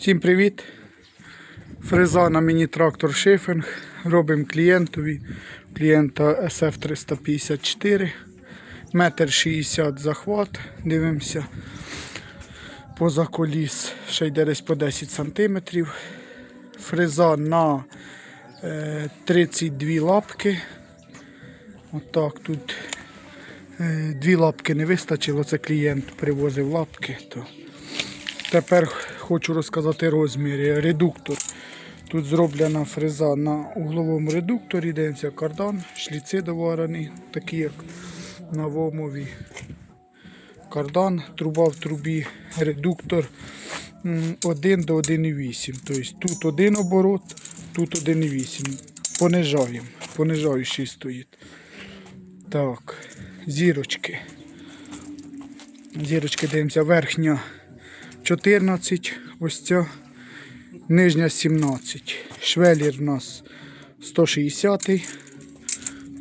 Всім привіт! Фреза на міні-трактор Шифинг. Робимо клієнтові. Клієнта SF 354. Метр 60 захват. Дивимося. Поза коліс ще йде десь по 10 см. Фреза на е, 32 лапки. Отак тут е, дві лапки не вистачило. Це клієнт привозив лапки. То Тепер хочу розказати розміри. Редуктор. Тут зроблена фреза на угловому редукторі, дивимося кардан, шліци доварені, такі як на вомові. Кардан, труба в трубі, редуктор 1 до 1,8. Тобто тут один оборот, тут 1,8. Понижаємо. Понижаючий стоїть. Так, зірочки. Зірочки дивимося, верхня 14, ось ця, нижня 17. Швелір у нас 160.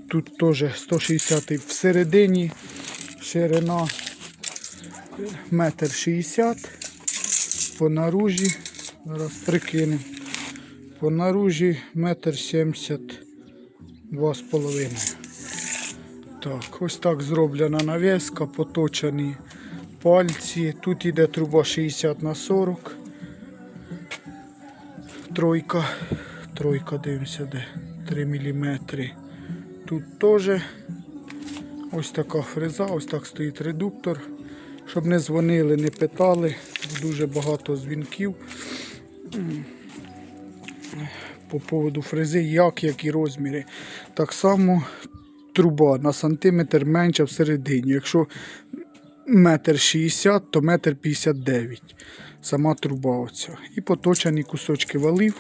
Тут теж 160 всередині, ширина метр 60. По наружі, зараз прикинемо. По наружі метр 72 з половиною. Так, ось так зроблена навіска, поточені пальці. Тут іде труба 60 на 40. Тройка. Тройка дивимося, де 3 мм. Тут теж ось така фреза, ось так стоїть редуктор. Щоб не дзвонили, не питали. Дуже багато дзвінків по поводу фрези, як, які розміри. Так само труба на сантиметр менша всередині. Якщо метр 60, то метр 59. Сама труба оця. І поточені кусочки валів.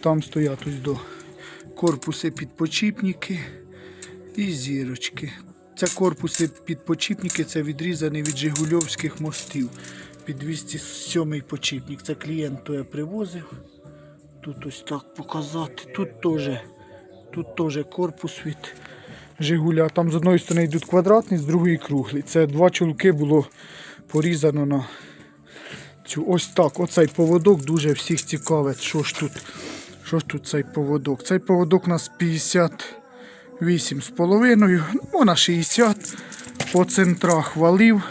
Там стоять ось до корпуси підпочіпники і зірочки. Це корпуси підпочіпники, це відрізані від Жигульовських мостів. Під 207 почіпник. Це клієнт то я привозив. Тут ось так показати. Тут теж, тут теж корпус від Жигуля. Там з одної сторони йдуть квадратні, з другої круглі. Це два чулки було порізано на цю. Ось так. Оцей поводок дуже всіх цікавить. Що ж тут? Що ж тут цей поводок? Цей поводок у нас 58 з половиною, ну на 60 по центрах валів.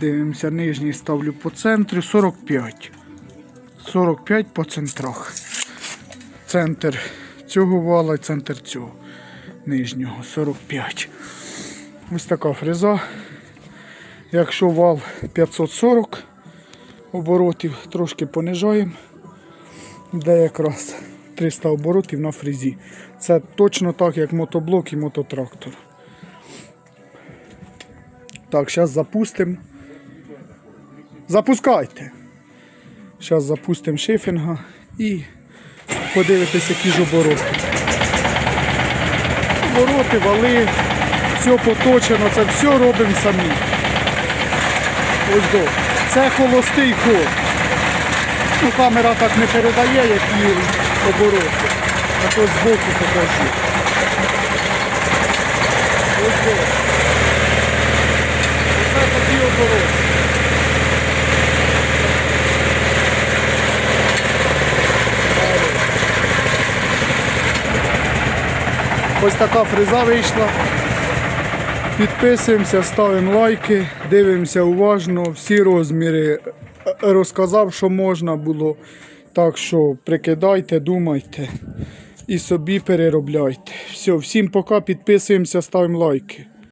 Дивимося, нижній ставлю по центру 45. 45 по центрах. Центр цього вала і центр цього нижнього 45. Ось така фреза. Якщо вал 540 оборотів, трошки понижаємо, де якраз 300 оборотів на фрезі. Це точно так, як мотоблок і мототрактор. Так, зараз запустимо. Запускайте. Зараз запустимо шифінга і подивитися, які ж обороти. Обороти, вали, все поточено, це все робимо самі. Ось до. Це холостий ход. Ну, камера так не передає, які обороти. А то збоку покажу. Ось до. Оце такі обороти. Ось така фреза вийшла. Підписуємося, ставимо лайки, дивимося уважно, всі розміри розказав, що можна було. Так що прикидайте, думайте і собі переробляйте. Все, всім пока, підписуємося, ставимо лайки.